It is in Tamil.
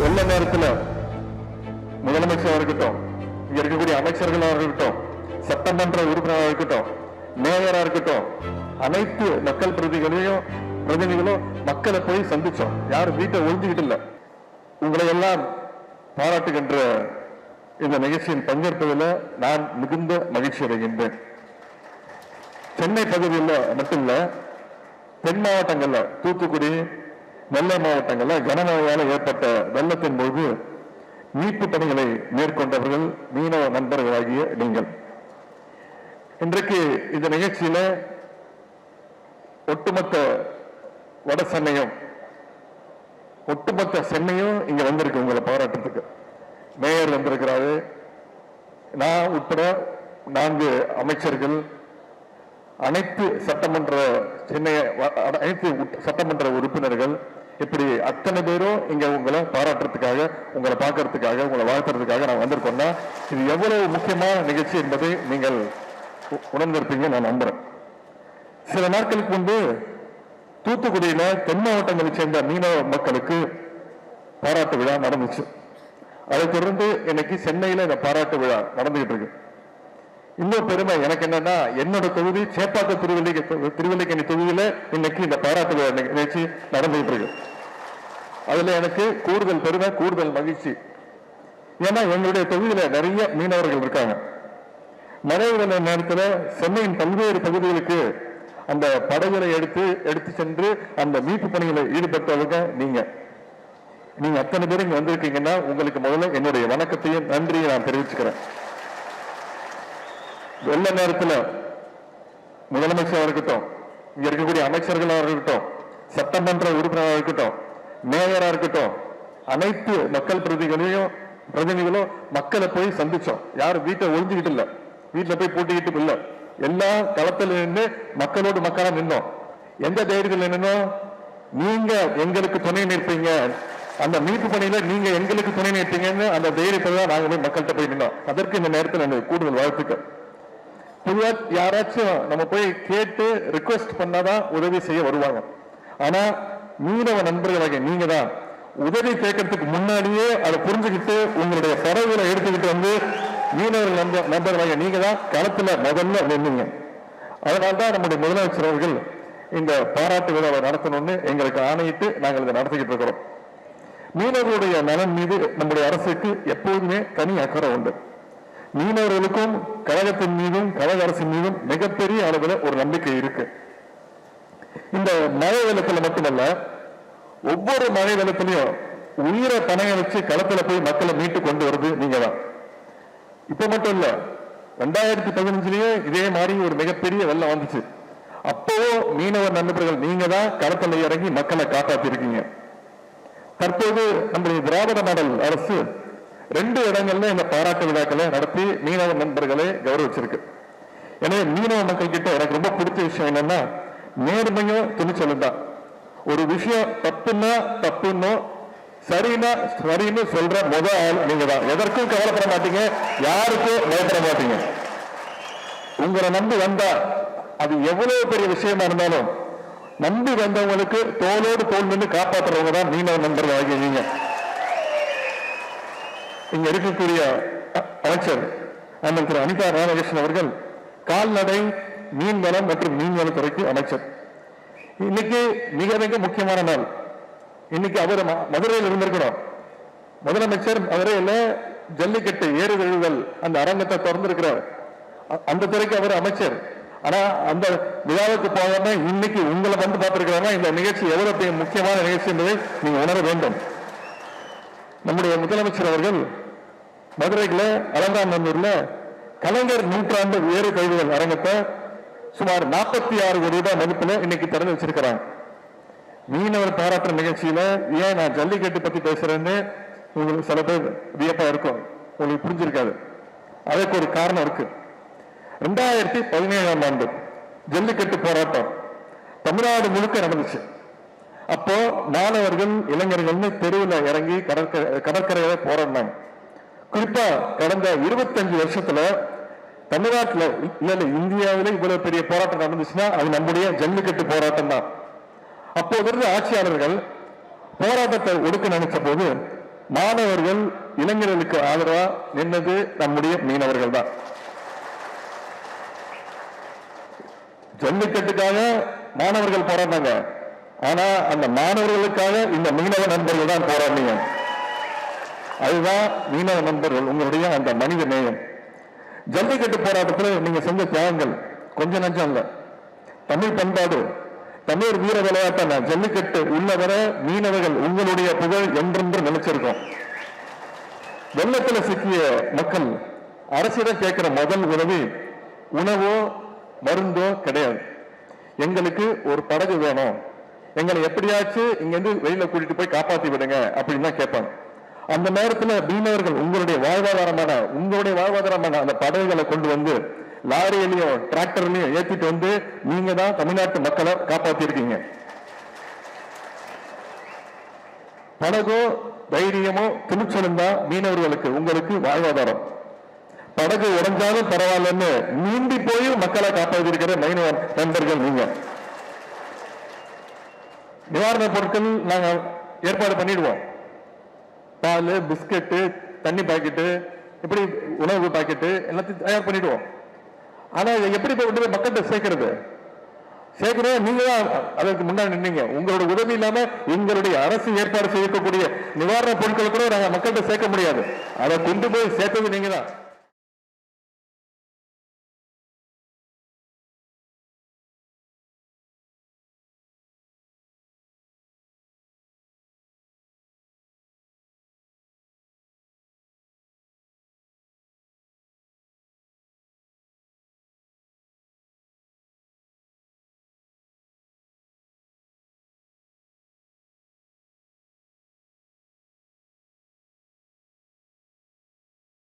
வெள்ள நேரத்தில் முதலமைச்சராக இருக்கட்டும் இங்க இருக்கக்கூடிய அமைச்சர்களாக இருக்கட்டும் சட்டமன்ற உறுப்பினராக இருக்கட்டும் மேயரா இருக்கட்டும் அனைத்து மக்கள் பிரதிகளையும் பிரதிநிதிகளும் மக்களை போய் சந்திச்சோம். யாரும் வீட்டை ஒழிஞ்சுக்கிட்டு இல்லை. உங்களை எல்லாம் பாராட்டுகின்ற இந்த நிகழ்ச்சியின் பங்கேற்பதில் நான் மிகுந்த மகிழ்ச்சி அடைகின்றேன். சென்னை பகுதியில் மட்டும் இல்லை தென் மாவட்டங்களில் தூத்துக்குடி நெல்லை மாவட்டங்களில் கனமழையால் ஏற்பட்ட வெள்ளத்தின் போது மீட்பு பணிகளை மேற்கொண்டவர்கள் மீனவ நண்பர்களாகிய நீங்கள். இன்றைக்கு இந்த நிகழ்ச்சியில ஒட்டுமொத்த வட சென்னையும் ஒட்டுமொத்த சென்னையும் இங்க வந்திருக்கு உங்களை பாராட்டத்துக்கு மேயர் வந்திருக்கிறாரு. நான் உட்பட நான்கு அமைச்சர்கள் அனைத்து சட்டமன்ற சென்னை வ- அனைத்து சட்டமன்ற உறுப்பினர்கள் இப்படி அத்தனை பேரும் இங்க உங்களை பாராட்டுறதுக்காக உங்களை பார்க்கறதுக்காக உங்களை வாழ்த்துறதுக்காக நான் வந்திருக்கோம்னா இது எவ்வளவு முக்கியமான நிகழ்ச்சி என்பதை நீங்கள் உணர்ந்திருப்பீங்க நான் நம்புறேன். சில நாட்களுக்கு முன்பு தூத்துக்குடியில தென் மாவட்டங்களைச் சேர்ந்த மீனவ மக்களுக்கு பாராட்டு விழா நடந்துச்சு. அதை தொடர்ந்து இன்னைக்கு சென்னையில இந்த பாராட்டு விழா நடந்துகிட்டு இருக்கு. இன்னொரு பெருமை எனக்கு என்னன்னா என்னோட தொகுதி சேப்பாக்க திருவல்லிக்கை திருவல்லிக்கணி தொகுதியில இன்னைக்கு இந்த பாராட்டு விழா நிகழ்ச்சி நடந்துகிட்டு இருக்கு. அதில் எனக்கு கூடுதல் பெருமை கூடுதல் மகிழ்ச்சி. ஏன்னா எங்களுடைய தொகுதியில் நிறைய மீனவர்கள் இருக்காங்க. மழை வெள்ள நேரத்தில் சென்னையின் பல்வேறு பகுதிகளுக்கு அந்த படகுகளை எடுத்து எடுத்து சென்று அந்த மீட்பு பணிகளை ஈடுபட்டவங்க நீங்க. நீங்க அத்தனை பேர் இங்க வந்திருக்கீங்கன்னா உங்களுக்கு முதல்ல என்னுடைய வணக்கத்தையும் நன்றியை நான் தெரிவிச்சுக்கிறேன். வெள்ள நேரத்தில் முதலமைச்சராக இருக்கட்டும் இங்க இருக்கக்கூடிய அமைச்சர்களாக இருக்கட்டும் சட்டமன்ற உறுப்பினராக இருக்கட்டும் மேயரா இருக்கட்டும் அனைத்து மக்கள் பிரதிகளையும் பிரதிநிதிகளும் மக்களை போய் சந்திச்சோம். யாரும் வீட்டை ஒழிஞ்சுக்கிட்டு இல்ல. வீட்டில் போய் பூட்டிக்கிட்டு இல்ல. எல்லா களத்துல நின்று மக்களோடு மக்களா நின்னோம். எந்த தைரியத்தில் நின்னோம்? நீங்க எங்களுக்கு துணை நிற்பீங்க. அந்த மீட்பு பணியில நீங்க எங்களுக்கு துணை நிற்பீங்கன்னு அந்த தைரியத்தை தான் நாங்க போய் மக்கள்கிட்ட போய் நின்னோம். அதற்கு இந்த நேரத்தில் எனக்கு கூடுதல் வாழ்த்துக்கள். பொதுவா யாராச்சும் நம்ம போய் கேட்டு ரிக்வெஸ்ட் பண்ணாதான் உதவி செய்ய வருவாங்க. ஆனா மீனவ நண்பர்களாக நீங்க தான் உதவி கேட்கறதுக்கு முன்னாடியே அதை புரிஞ்சுக்கிட்டு உங்களுடைய பறவைகளை எடுத்துக்கிட்டு வந்து மீனவர்கள் நம்ப நண்பர்களாக நீங்க தான் களத்துல முதல்ல நின்னீங்க. அதனால்தான் நம்முடைய முதலமைச்சர் அவர்கள் இந்த பாராட்டு விழாவை நடத்தணும்னு எங்களுக்கு ஆணையிட்டு நாங்கள் இதை நடத்திக்கிட்டு இருக்கிறோம். மீனவர்களுடைய நலன் மீது நம்முடைய அரசுக்கு எப்போதுமே தனி அக்கறை உண்டு. மீனவர்களுக்கும் கழகத்தின் மீதும் கழக அரசின் மீதும் மிகப்பெரிய அளவில் ஒரு நம்பிக்கை இருக்கு. இந்த மழை வெள்ளத்துல மட்டுமல்ல ஒவ்வொரு மழை வெள்ளத்திலையும் உயிரை பணைய வச்சு களத்துல போய் மக்களை மீட்டு கொண்டு வருது நீங்க தான் இப்ப மட்டும் இல்ல ரெண்டாயிரத்தி பதினஞ்சுலயே இதே மாதிரி ஒரு மிகப்பெரிய வெள்ளம் வந்துச்சு. அப்போ மீனவர் நண்பர்கள் நீங்க தான் களத்துல இறங்கி மக்களை காப்பாத்திருக்கீங்க. தற்போது நம்முடைய திராவிட மாடல் அரசு ரெண்டு இடங்கள்ல இந்த பாராட்டு விழாக்களை நடத்தி மீனவ நண்பர்களை கௌரவிச்சிருக்கு. எனவே மீனவ மக்கள் கிட்ட எனக்கு ரொம்ப பிடிச்ச விஷயம் என்னன்னா நேர்மையும் துணிச்சலும் தான் ஒரு விஷயம் தப்புன்னா தப்புன்னு சரின்னா சரின்னு சொல்ற முத ஆள் நீங்க தான் எதற்கும் கவலைப்பட மாட்டீங்க யாருக்கும் பயப்பட மாட்டீங்க. உங்களை நம்பி வந்தா அது எவ்வளவு பெரிய விஷயமா இருந்தாலும் நம்பி வந்தவங்களுக்கு தோலோடு தோல் நின்று காப்பாற்றுறவங்க தான் மீனவ நண்பர்கள் ஆகிய இங்க இருக்கக்கூடிய அமைச்சர் அண்ணன் திரு அனிதா ராமகிருஷ்ணன் அவர்கள் கால்நடை மீன்வளம் மற்றும் மீன்வளத்துறைக்கு அமைச்சர். இன்னைக்கு மிக மிக முக்கியமான நாள். இன்னைக்கு அவர் ம- மதுரையில் இருந்திருக்கணும் முதலமைச்சர் மதுரையில் ஜல்லிக்கட்டு ஏறு தழுவுதல் அந்த அரங்கத்தை திறந்திருக்கிறார். அ- அந்த துறைக்கு அவர் அமைச்சர். ஆனா அந்த விழாவுக்கு போகாம இன்னைக்கு உங்களை வந்து பார்த்திருக்கிறாங்க இந்த நிகழ்ச்சி எவ்வளவு பெரிய முக்கியமான நிகழ்ச்சி என்பதை நீங்க உணர வேண்டும். நம்முடைய முதலமைச்சர் அவர்கள் மதுரையில அலங்காநல்லூர்ல கலைஞர் நூற்றாண்டு ஏறு கழிவுகள் அரங்கத்தை சுமார் நாற்பத்தி ஆறு கோடி ரூபாய் மதிப்பில் இன்னைக்கு திறந்து வச்சிருக்கிறாங்க. மீனவர் பாராட்டுற நிகழ்ச்சியில ஏன் நான் ஜல்லிக்கட்டு பத்தி பேசுறேன்னு உங்களுக்கு சில பேர் வியப்பா இருக்கும். உங்களுக்கு புரிஞ்சிருக்காது. அதுக்கு ஒரு காரணம் இருக்கு. ரெண்டாயிரத்தி பதினேழாம் ஆண்டு ஜல்லிக்கட்டு போராட்டம் தமிழ்நாடு முழுக்க நடந்துச்சு. அப்போ மாணவர்கள் இளைஞர்கள்னு தெருவில் இறங்கி கடற்கரை கடற்கரையில போராடினாங்க. குறிப்பா கடந்த இருபத்தஞ்சு வருஷத்துல தமிழ்நாட்டுல இல்ல இல்ல இந்தியாவில இவ்வளவு பெரிய போராட்டம் நடந்துச்சுன்னா அது நம்முடைய ஜல்லிக்கட்டு போராட்டம் தான். அப்போது இருந்த ஆட்சியாளர்கள் போராட்டத்தை ஒடுக்க நினைச்ச போது மாணவர்கள் இளைஞர்களுக்கு ஆதரவா நின்னது நம்முடைய மீனவர்கள் தான். ஜல்லிக்கட்டுக்காக மாணவர்கள் போராடினாங்க. ஆனா அந்த மாணவர்களுக்காக இந்த மீனவ நண்பர்கள் தான் போராடினீங்க. அதுதான் மீனவ நண்பர்கள் உங்களுடைய அந்த மனித நேயம். ஜல்லிக்கட்டு போராட்டத்தில் நீங்க செஞ்ச தியாகங்கள் கொஞ்ச நஞ்சம் இல்லை. தமிழ் பண்பாடு தமிழ் வீர விளையாட்டான ஜல்லிக்கட்டு உள்ளவர மீனவர்கள் உங்களுடைய புகழ் என்றென்று நினைச்சிருக்கோம். வெள்ளத்துல சிக்கிய மக்கள் அரசிடம் கேட்கிற முதல் உதவி உணவோ மருந்தோ கிடையாது. எங்களுக்கு ஒரு படகு வேணும். எங்களை எப்படியாச்சும் இங்கிருந்து வெளியில கூட்டிட்டு போய் காப்பாத்தி விடுங்க அப்படின்னு தான் கேட்பாங்க. அந்த நேரத்துல மீனவர்கள் உங்களுடைய வாழ்வாதாரமான உங்களுடைய வாழ்வாதாரமான அந்த படகுகளை கொண்டு வந்து லாரியிலையும் டிராக்டர்லயும் ஏத்திட்டு வந்து நீங்க தான் தமிழ்நாட்டு மக்களை காப்பாத்திருக்கீங்க. படகோ தைரியமோ துணிச்சலும் தான் மீனவர்களுக்கு உங்களுக்கு வாழ்வாதாரம். படகு உடைஞ்சாலும் பரவாயில்லன்னு நீந்தி போய் மக்களை காப்பாற்றிருக்கிற மீனவ நண்பர்கள் நீங்க. நிவாரணப் பொருட்கள் நாங்கள் ஏற்பாடு பண்ணிடுவோம். பால் பிஸ்கட்டு தண்ணி பாக்கெட்டு இப்படி உணவு பாக்கெட்டு எல்லாத்தையும் தயார் பண்ணிடுவோம். ஆனால் எப்படி போய் கொண்டு போய் மக்கள்கிட்ட சேர்க்கறது? சேர்க்கிறோம் நீங்க தான் அதற்கு முன்னாடி நின்னீங்க. உங்களோட உதவி இல்லாம எங்களுடைய அரசு ஏற்பாடு செய்யக்கூடிய நிவாரண பொருட்களை கூட நாங்கள் மக்கள்கிட்ட சேர்க்க முடியாது. அதை கொண்டு போய் சேர்த்தது நீங்க தான்.